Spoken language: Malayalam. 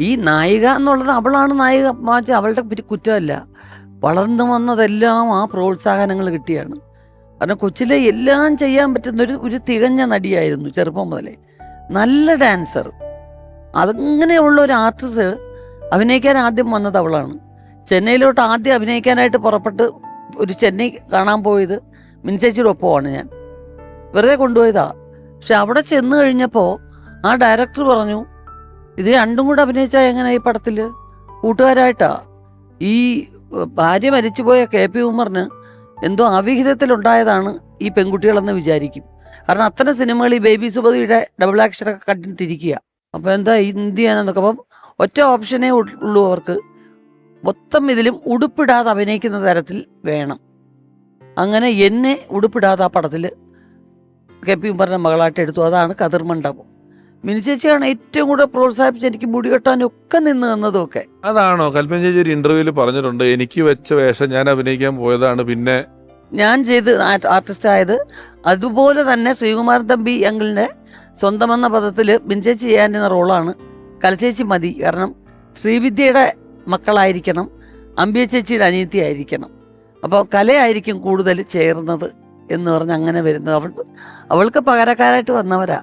ഈ നായിക എന്നുള്ളത് അവളാണ് നായിക വാച്ച് അവളുടെ കുറ്റമല്ല. വളർന്നു വന്നതെല്ലാം ആ പ്രോത്സാഹനങ്ങൾ കിട്ടിയാണ്. കാരണം കൊച്ചിലെ എല്ലാം ചെയ്യാൻ പറ്റുന്ന ഒരു ഒരു തികഞ്ഞ നടിയായിരുന്നു ചെറുപ്പം മുതലേ. നല്ല ഡാൻസർ. അതങ്ങനെയുള്ള ഒരു ആർട്ടിസ്റ്റ് അഭിനയിക്കാൻ ആദ്യം വന്നത് അവളാണ്. ചെന്നൈയിലോട്ട് ആദ്യം അഭിനയിക്കാനായിട്ട് പുറപ്പെട്ട് ഒരു ചെന്നൈ കാണാൻ പോയത് മിൻചേച്ചിയുടെ ഒപ്പമാണ് ഞാൻ. വെറുതെ കൊണ്ടുപോയതാ. പക്ഷെ അവിടെ ചെന്ന് കഴിഞ്ഞപ്പോൾ ആ ഡയറക്ടർ പറഞ്ഞു ഇത് രണ്ടും കൂടെ അഭിനയിച്ചാൽ എങ്ങനെ ഈ പടത്തിൽ കൂട്ടുകാരായിട്ടാ? ഈ ഭാര്യ മരിച്ചുപോയ കെ പി ഉമറിന് എന്തോ അവിഹിതത്തിലുണ്ടായതാണ് ഈ പെൺകുട്ടികളെന്ന് വിചാരിക്കും. കാരണം അത്തരം സിനിമകൾ ഈ ബേബി സുബതിയുടെ ഡബിൾ ആക്ഷനൊക്കെ കണ്ടിട്ടിരിക്കുക അപ്പോൾ എന്താ എന്ത് ചെയ്യാനെന്നൊക്കെ അപ്പം ഒറ്റ ഓപ്ഷനേ ഉള്ളൂ അവർക്ക്. മൊത്തം ഇതിലും ഉടുപ്പിടാതെ അഭിനയിക്കുന്ന തരത്തിൽ വേണം. അങ്ങനെ എന്നെ ഉടുപ്പിടാതെ ആ പടത്തിൽ കെ പി ഉമ്മറിന്റെ മകളായിട്ട് എടുത്തു. അതാണ് കതിർ മണ്ഡപം മിനിച്ചേച്ചിയാണ് ഏറ്റവും കൂടുതൽ പ്രോത്സാഹിപ്പിച്ച് എനിക്ക് മുടി കെട്ടാൻ ഒക്കെ നിന്ന് തന്നതും ഒക്കെ അതാണോ? കൽപ്പന ചേച്ചി ഒരു ഇന്റർവ്യൂവിൽ പറഞ്ഞിട്ടുണ്ട്. എനിക്ക് വെച്ച വേഷം ഞാൻ അഭിനയിക്കാൻ പോയതാണ് പിന്നെ. ഞാൻ ചെയ്ത് ആർട്ടിസ്റ്റ് ആയത് അതുപോലെ തന്നെ ശ്രീകുമാർ തമ്പി അങ്കിളിന്റെ സ്വന്തമെന്ന പദത്തിൽ ബിൻചേച്ചി എന്ന റോളാണ് കലച്ചേച്ചി മതി. കാരണം ശ്രീവിദ്യയുടെ മക്കളായിരിക്കണം അമ്പിയ ചേച്ചിയുടെ അനിയത്തി ആയിരിക്കണം അപ്പോൾ കലയായിരിക്കും കൂടുതൽ ചേർന്നത് എന്ന് പറഞ്ഞ് അങ്ങനെ വരുന്നത്. അവൾ അവൾക്ക് പകരക്കാരായിട്ട് വന്നവരാ.